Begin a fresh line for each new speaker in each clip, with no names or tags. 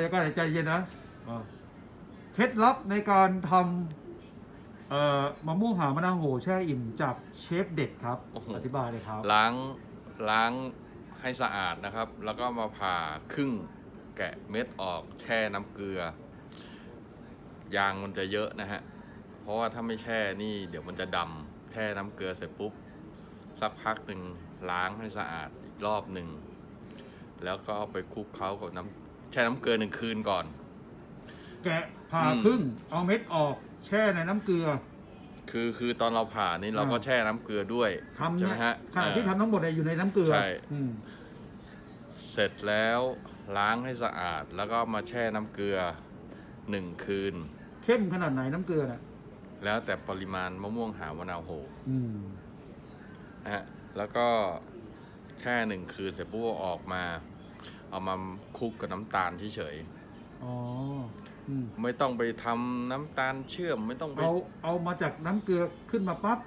เดี๋ยวก่อนใจเย็นนะอ่าเคล็ดลับในการทำเอ่อมะม่วงหาวมะนาวโหแช่อิ่มจากเชฟเด็ดครับ
โอ้โห
อธิบายเลยครับ
ล้างล้างให้สะอาดนะครับ แล้วก็มาผ่าครึ่งแกะเม็ดออกแช่น้ำเกลือ ยางมันจะเยอะนะฮะ เพราะว่าถ้าไม่แช่นี่เดี๋ยวมันจะดำแช่น้ำเกลือเสร็จปุ๊บ สักพักหนึ่งล้างให้สะอาดอีกรอบหนึ่งแล้วก็เอาไปคลุกเคล้ากับน้ำ แช่น้ำเกลือหนึ่งคืนก่อน
แกะผ่า
อืม
ครึ่งเอาเม็ดออกแช่ในน้ำเกลือ
คือคือตอนเราผ่านี่เราก็
อ่า
แช่น้ำเกลือด้วย
ทำ
ใช่
เนี่
ไหม
ย
ฮะ
ขณะที่
อ่า
ทำทั้งหมดเนี่ยอยู่ในน้ำเกลือ
ใช่
อืม
เสร็จแล้วล้างให้สะอาดแล้วก็มาแช่น้ำเกลือหนึ่งคืน
เข้มขนาดไหนน้ำเกลือน่ะ
แล้วแต่ปริมาณมะม่วงหาวมะนาวโห
อืม
นะฮะแล้วก็แช่หนึ่งคืนเสร็จปุ๊บเอาออกมา เอามาคลุกกับน้ำตาลเฉย
อ๋ออืม
ๆไม่ต้องไปทำน้ำตาลเชื่อมไม่ต้องไป
เอาเอามาจากน้ำเกลือขึ้นมาปั๊บ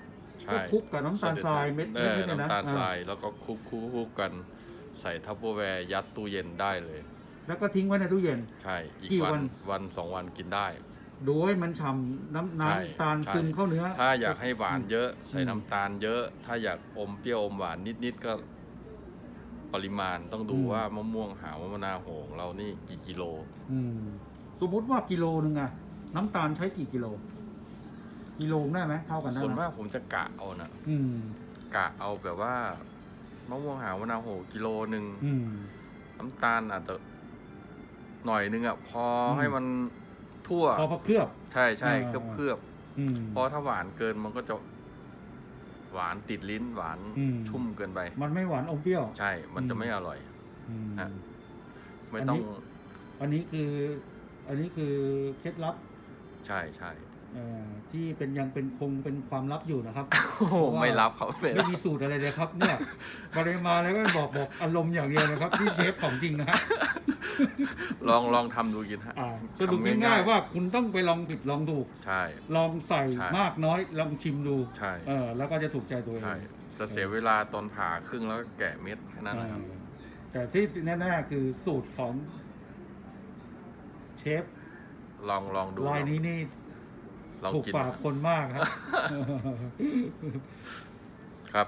ใช่
ก็คลุกกับน้ำตาลทรายเม็ด
เอ
เม็ด
อ
นี่เนี่ยนะ
น้ำตาลทราย
อ่
แล้วก็คลุกคลุกคลุกกันใส่ทัพเปอร์แวร์ยัดตู้เย็นได้เลย
แล้วก็ทิ้งไว้ในตู้เย็น
ใช่ อีก
กี่
วั
วัน น
วันสองวันกินได้
ดูให้มันฉ่ำน้ำ
ใช่
น้ำตาล
ใช่
ซึมเข้าเนื้อ
ถ้าอยากให้หวานเยอะ ใส่
อืม
น้ำตาลเยอะ ถ้าอยากอมเปรี้ยวอมหวานนิดๆก็ ปริมาณต้องดูว่ามะม่วงหาวมะนาวโหงเรานี่กี่กิโล
อืม สมมุติว่ากิโลนึงอะน้ำตาลใช้กี่กิโล กิโลได้ไหมเท่ากันได้
ส่วน
ไหม
มากผมจะกะเอานะ
อืม
กะเอาแบบว่ามะม่วงหาวมะนาวโหกิโลหนึ่ง
อืม
น้ำตาลอาจจะหน่อยนึงอะพออ
ม
ให้มันทั่ว
พอพอเคลือบ
ใช่ใช่
อ่า
เคลือบเคลือบ
อืม
เพราะถ้าหวานเกินมันก็จะ หวานติดลิ้นหวาน
อืม
ชุ่มเกินไป
มันไม่หวานอมเปรี้ยว
ใช่ มันจะ
อืม
ไม่อร่อย
อืม
ฮะ ไม่ต้อง
อันนี้คือ อันนี้คือเคล็ดลับ
ใช่ใช่
เอ่อที่เป็นยังเป็นคงเป็นความลับอยู่นะครับ
โอ้โห
เพราะว่า
ไม่รับเขาไม่
ไม่
รับ
มีสูตรอะไรเลยครับ เนี่ยปริมาณแล้วก็บอกบอกอารมณ์อย่างเดียวนะครับที่เชฟของจริงนะฮะ
ลองลองทำดูกินฮะ
อ่าสรุป
ทำ
ง่ายๆว่าคุณต้องไปลองผิดลองถูก
ใช่
ลองใส่
ใช่
มากน้อยลองชิมดู
ใช่
เออแล้วก็จะถูกใจตัวเอง
ใช่ จะเสียเวลาตอนผ่าครึ่งแล้วก็แกะเม็ดแค่นั้น
เอ
นะครับ
อแต่ที่แน่ๆคือสูตรของเชฟ
ลองลองดู
รายนี้นี่
เรา
ถูกปากคนมากครับ ครับ